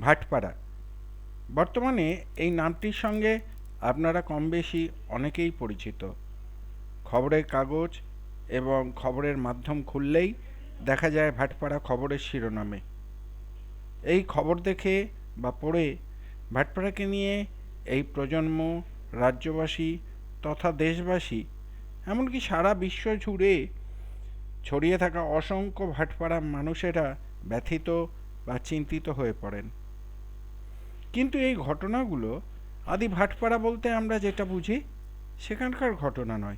ভাটপাড়া। বর্তমানে এই নামটির সঙ্গে আপনারা কম বেশি অনেকেই পরিচিত। খবরের কাগজ এবং খবরের মাধ্যম খুললেই দেখা যায় ভাটপাড়া খবরের শিরোনামে। এই খবর দেখে বা পড়ে ভাটপাড়াকে নিয়ে এই প্রজন্ম, রাজ্যবাসী তথা দেশবাসী এমনকি সারা বিশ্ব জুড়ে ছড়িয়ে থাকা অসংখ্য ভাটপাড়া মানুষেরা ব্যথিত বা চিন্তিত হয়ে পড়েন। কিন্তু এই ঘটনাগুলো আদি ভাটপাড়া বলতে আমরা যেটা বুঝি, সেখানকার ঘটনা নয়।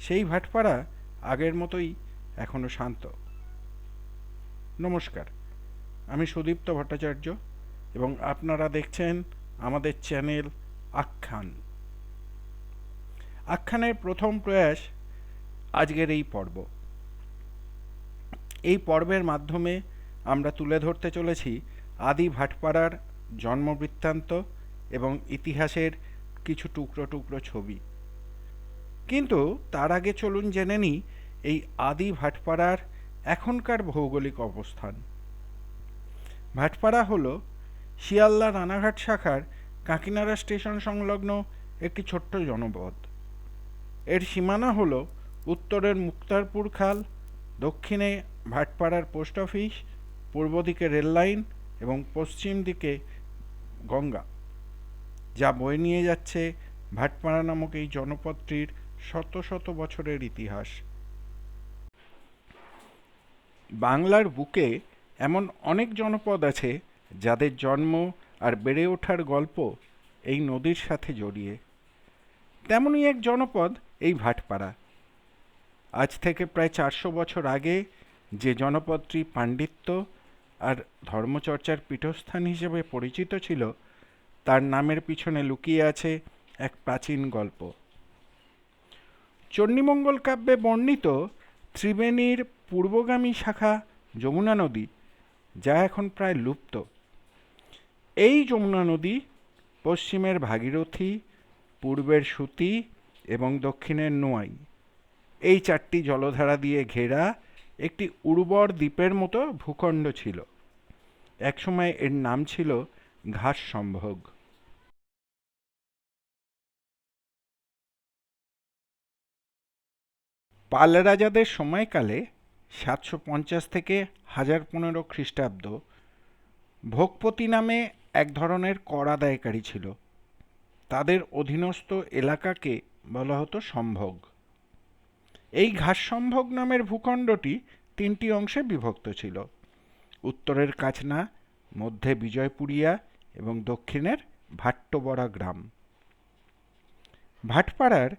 সেই ভাটপাড়া আগের মতোই এখনও শান্ত। নমস্কার, আমি সুদীপ্ত ভট্টাচার্য এবং আপনারা দেখছেন আমাদের চ্যানেল আখ্যান। আখ্যানের প্রথম প্রয়াস আজকের এই পর্ব। এই পর্বের মাধ্যমে আমরা তুলে ধরতে চলেছি আদি ভাটপাড়ার জন্মবৃত্তান্ত এবং ইতিহাসের কিছু টুকরো টুকরো ছবি। কিন্তু তার আগে চলুন জেনে নিই এই আদি ভাটপাড়ার এখনকার ভৌগোলিক অবস্থান। ভাটপাড়া হল শিয়ালদা রানাঘাট শাখার কাকিনাড়া স্টেশন সংলগ্ন একটি ছোট্ট জনপদ। এর সীমানা হল উত্তরের মুক্তারপুর খাল, দক্ষিণে ভাটপাড়ার পোস্ট অফিস, পূর্ব দিকে রেললাইন এবং পশ্চিম দিকে গঙ্গা, যা বয়ে নিয়ে যাচ্ছে ভাটপাড়া নামক এই জনপদটির শত শত বছরের ইতিহাস। বাংলার বুকে এমন অনেক জনপদ আছে যাদের জন্ম আর বেড়ে ওঠার গল্প এই নদীর সাথে জড়িয়ে। তেমনই এক জনপদ এই ভাটপাড়া। আজ থেকে প্রায় চারশো বছর আগে যে জনপদটি পাণ্ডিত্য আর ধর্মচর্চার পীঠস্থান হিসেবে পরিচিত ছিল, তার নামের পিছনে লুকিয়ে আছে এক প্রাচীন গল্প। চণ্ডীমঙ্গল কাব্যে বর্ণিত ত্রিবেণীর পূর্বগামী শাখা যমুনা নদী, যা এখন প্রায় লুপ্ত। এই যমুনা নদী পশ্চিমের ভাগীরথী, পূর্বের সুতি এবং দক্ষিণের নোয়াই। এই চারটি জলধারা দিয়ে ঘেরা একটি উর্বর দ্বীপের মতো ভূখণ্ড ছিল। একসময় এর নাম ছিল ঘাস সম্ভোগ পাল রাজাদের সময়কালে সাতশো পঞ্চাশ থেকে হাজার পনেরো খ্রিস্টাব্দ ভোগপতি নামে এক ধরনের কর আদায়কারী ছিল। তাদের অধীনস্থ এলাকাকে বলা হতো সম্ভোগ। এই ঘাস সম্ভোগ নামের ভূখণ্ডটি তিনটি অংশে বিভক্ত ছিল। উত্তরের কাছনা, মধ্যে বিজয়পুরিয়া এবং দক্ষিণের ভাট্টবড়া গ্রাম। ভাটপাড়ার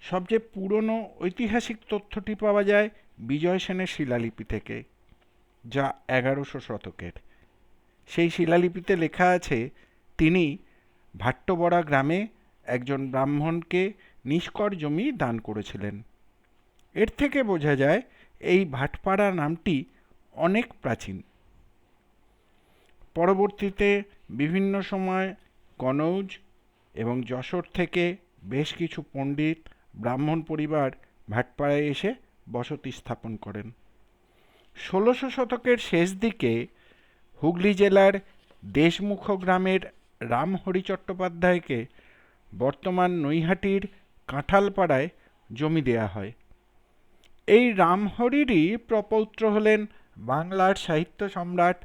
সবচেয়ে পুরনো ঐতিহাসিক তথ্যটি পাওয়া যায় বিজয় সেনের শিলালিপি থেকে, যা এগারোশো শতকের। সেই শিলালিপিতে লেখা আছে, তিনি ভাট্টবড়া গ্রামে একজন ব্রাহ্মণকে নিষ্কর জমি দান করেছিলেন। এর থেকে বোঝা যায় এই ভাটপাড়া নামটি অনেক প্রাচীন। পরবর্তীতে বিভিন্ন সময় কনৌজ এবং যশোর থেকে বেশ কিছু পণ্ডিত ব্রাহ্মণ পরিবার ভাটপাড়ায় এসে বসতি স্থাপন করেন। ষোলোশো শতকের শেষ দিকে হুগলি জেলার দেশমুখ গ্রামের রামহরি চট্টোপাধ্যায়কে বর্তমান নৈহাটির কাঁঠালপাড়ায় জমি দেয়া হয়। এই রামহরিরই প্রপৌত্র হলেন বাংলার সাহিত্য সম্রাট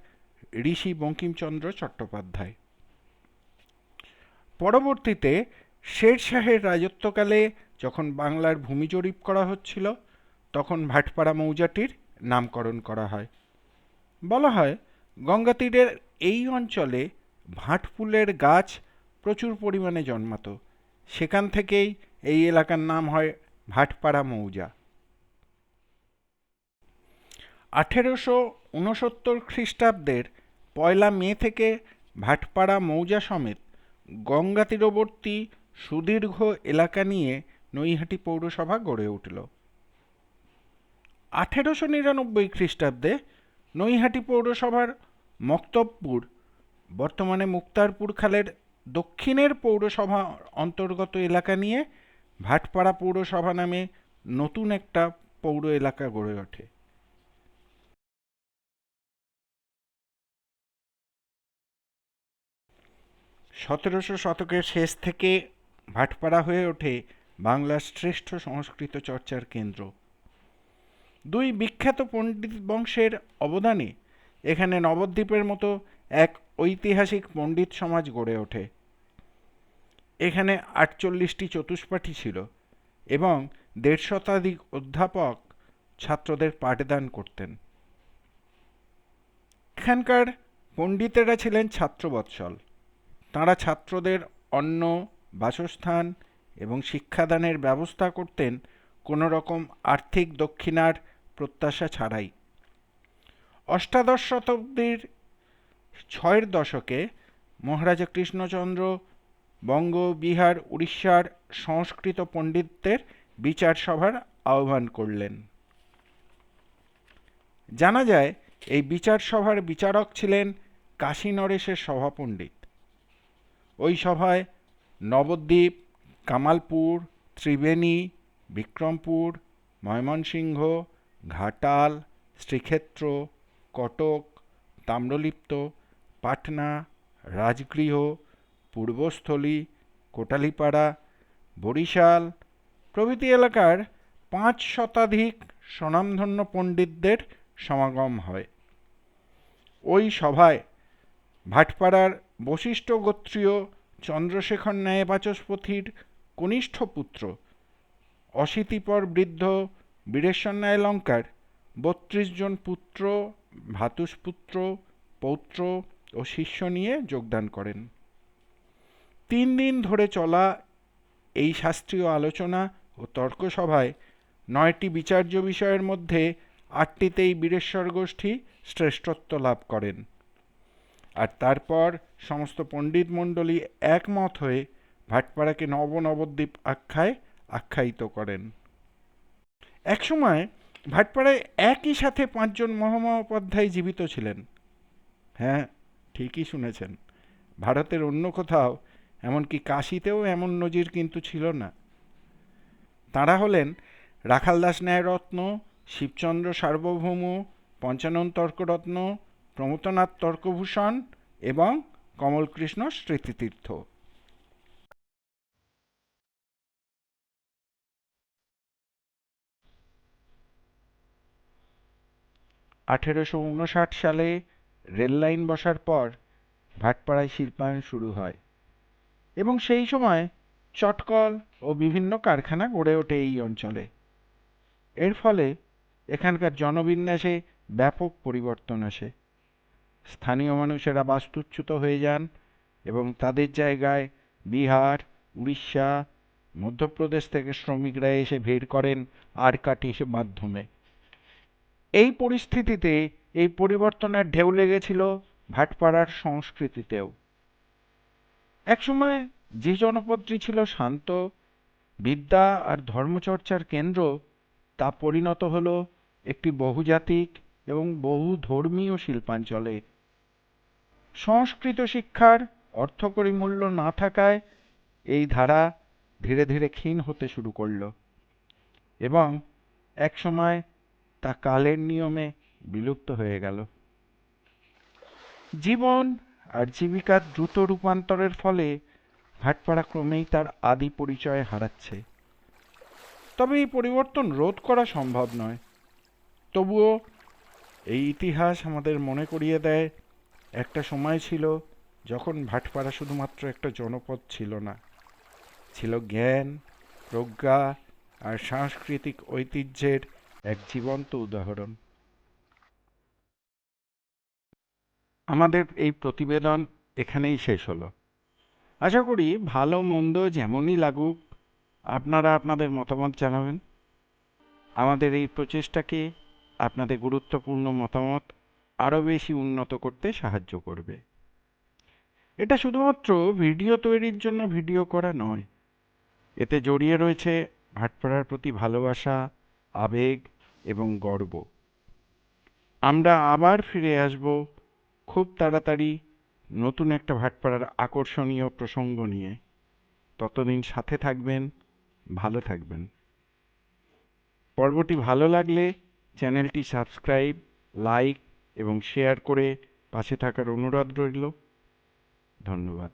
ঋষি বঙ্কিমচন্দ্র চট্টোপাধ্যায়। পরবর্তীতে শের শাহের রাজত্বকালে যখন বাংলার ভূমি জরিপ করা হচ্ছিল, তখন ভাটপাড়া মৌজাটির নামকরণ করা হয়। বলা হয় গঙ্গা তীরের এই অঞ্চলে ভাটফুলের গাছ প্রচুর পরিমাণে জন্মাতো। সেখান থেকেই এই এলাকার নাম হয় ভাটপাড়া মৌজা। আঠেরোশো ঊনসত্তর খ্রিস্টাব্দের পয়লা মে থেকে ভাটপাড়া মৌজা সমেত গঙ্গা তীরবর্তী সুদীর্ঘ এলাকা নিয়ে নৈহাটি পৌরসভা গড়ে উঠল। আঠেরোশো নিরানব্বই খ্রিস্টাব্দে নৈহাটি পৌরসভার মক্তবপুর, বর্তমানে মুক্তারপুর খালের দক্ষিণের পৌরসভা অন্তর্গত এলাকা নিয়ে ভাটপাড়া পৌরসভা নামে নতুন একটা পৌর এলাকা গড়ে ওঠে। সতেরোশো শতকের শেষ থেকে ভাটপাড়া হয়ে ওঠে বাংলার শ্রেষ্ঠ সংস্কৃত চর্চার কেন্দ্র। দুই বিখ্যাত পণ্ডিত বংশের অবদানে এখানে নবদ্বীপের মতো এক ঐতিহাসিক পণ্ডিত সমাজ গড়ে ওঠে। এখানে আটচল্লিশটি চতুষ্পাঠী ছিল এবং দেড় শতাধিক অধ্যাপক ছাত্রদের পাঠদান করতেন। এখানকার পণ্ডিতেরা ছিলেন ছাত্রবৎসল। তাঁরা ছাত্রদের অন্ন, বাসস্থান এবং শিক্ষাদানের ব্যবস্থা করতেন কোনো রকম আর্থিক দক্ষিণার প্রত্যাশা ছাড়াই। অষ্টাদশ শতাব্দীর ছয়ের দশকে মহারাজা কৃষ্ণচন্দ্র বঙ্গ বিহার উড়িষ্যার সংস্কৃত পণ্ডিতদের বিচার সভার আহ্বান করলেন। জানা যায়, এই বিচার সভার বিচারক ছিলেন কাশী নরেশের সভাপণ্ডিত। ওই সভায় নবদ্বীপ, কামালপুর, ত্রিবেণী, বিক্রমপুর, ময়মনসিংহ, ঘাটাল, শ্রীক্ষেত্র, কটক, তাম্রলিপ্ত, পাটনা, রাজগৃহ, পূর্বস্থলী, কোটালীপাড়া, বরিশাল প্রভৃতি এলাকার পাঁচ শতাধিক স্বনামধন্য পণ্ডিতদের সমাগম হয়। ওই সভায় ভাটপাড়ার বশিষ্ঠ গোত্রীয় চন্দ্রশেখর ন্যায় বাচস্পতির কনিষ্ঠ পুত্র, অশীতিপর বৃদ্ধ বীরেশ্বর ন্যায় লঙ্কার বত্রিশ জন পুত্র, ভাতুষপুত্র, পৌত্র ও শিষ্য নিয়ে যোগদান করেন। তিন দিন ধরে চলা এই শাস্ত্রীয় আলোচনা ও তর্কসভায় নয়টি বিচার্য বিষয়ের মধ্যে আটটিতেই বীরেশ্বর গোষ্ঠী শ্রেষ্ঠত্ব লাভ করেন। আর তারপর সমস্ত পণ্ডিত মণ্ডলী একমত হয়ে ভাটপাড়াকে নবনবদ্বীপ আখ্যায় আখ্যায়িত করেন। একসময় ভাটপাড়ায় একই সাথে পাঁচজন মহামহোপাধ্যায় জীবিত ছিলেন। হ্যাঁ ঠিকই শুনেছেন। ভারতের অন্য কোথাও, এমনকি কাশিতেও এমন নজির কিন্তু ছিল না। তাঁরা হলেন রাখালদাস ন্যায়রত্ন, শিবচন্দ্র সার্বভৌম, পঞ্চানন তর্করত্ন প্রমথনাথ তর্কভূষণ এবং কমলকৃষ্ণ স্মৃতিতীর্থ। আঠেরোশো উনষাট সালে রেল লাইন বসার পর ভাটপাড়ায় শিল্পায়ন শুরু হয় এবং সেই সময় চটকল ও বিভিন্ন কারখানা গড়ে ওঠে এই অঞ্চলে। এর ফলে এখানকার জনবিন্যাসে ব্যাপক পরিবর্তন আসে। স্থানীয় মানুষেরা বাস্তুচ্যুত হয়ে যান এবং তাদের জায়গায় বিহার, উড়িষ্যা, মধ্যপ্রদেশ থেকে শ্রমিকরা এসে ভিড় করেন আর আরকাটির মাধ্যমে। এই পরিস্থিতিতে এই পরিবর্তনের ঢেউ লেগেছিল ভাটপাড়ার সংস্কৃতিতেও। একসময় যে জনপদটি ছিল শান্ত, বিদ্যা আর ধর্মচর্চার কেন্দ্র, তা পরিণত হলো একটি বহুজাতিক এবং বহু ধর্মীয় শিল্পাঞ্চলে। সংস্কৃত শিক্ষার অর্থকরী মূল্য না থাকায় এই ধারা ধীরে ধীরে ক্ষীণ হতে শুরু করল এবং একসময় তা কালের নিয়মে বিলুপ্ত হয়ে গেল। জীবন আর জীবিকার দ্রুত রূপান্তরের ফলে ভাটপাড়া ক্রমেই তার আদি পরিচয় হারাচ্ছে। তবে এই পরিবর্তন রোধ করা সম্ভব নয়। তবুও এই ইতিহাস আমাদের মনে করিয়ে দেয় একটা সময় ছিল যখন ভাটপাড়া শুধুমাত্র একটা জনপদ ছিল না। ছিল জ্ঞান, প্রজ্ঞা আর সাংস্কৃতিক ঐতিহ্যের এক জীবন্ত উদাহরণ। আমাদের এই প্রতিবেদন এখানেই শেষ হলো। আশা করি ভালো মন্দ যেমনই লাগুক, আপনারা আপনাদের মতামত জানাবেন। আমাদের এই প্রচেষ্টাকে আপনাদের গুরুত্বপূর্ণ মতামত আরও বেশি উন্নত করতে সাহায্য করবে। এটা শুধুমাত্র ভিডিও তৈরির জন্য ভিডিও করা নয়। এতে জড়িয়ে রয়েছে ভাটপাড়ার প্রতি ভালোবাসা, আবেগ এবং গর্ব। আমরা আবার ফিরে আসব খুব তাড়াতাড়ি নতুন একটা ভাটপাড়ার আকর্ষণীয় প্রসঙ্গ নিয়ে। ততদিন সাথে থাকবেন, ভালো থাকবেন। পর্বটি ভালো লাগলে চ্যানেলটি সাবস্ক্রাইব, লাইক এবং শেয়ার করে পাশে থাকার অনুরোধ রইল। ধন্যবাদ।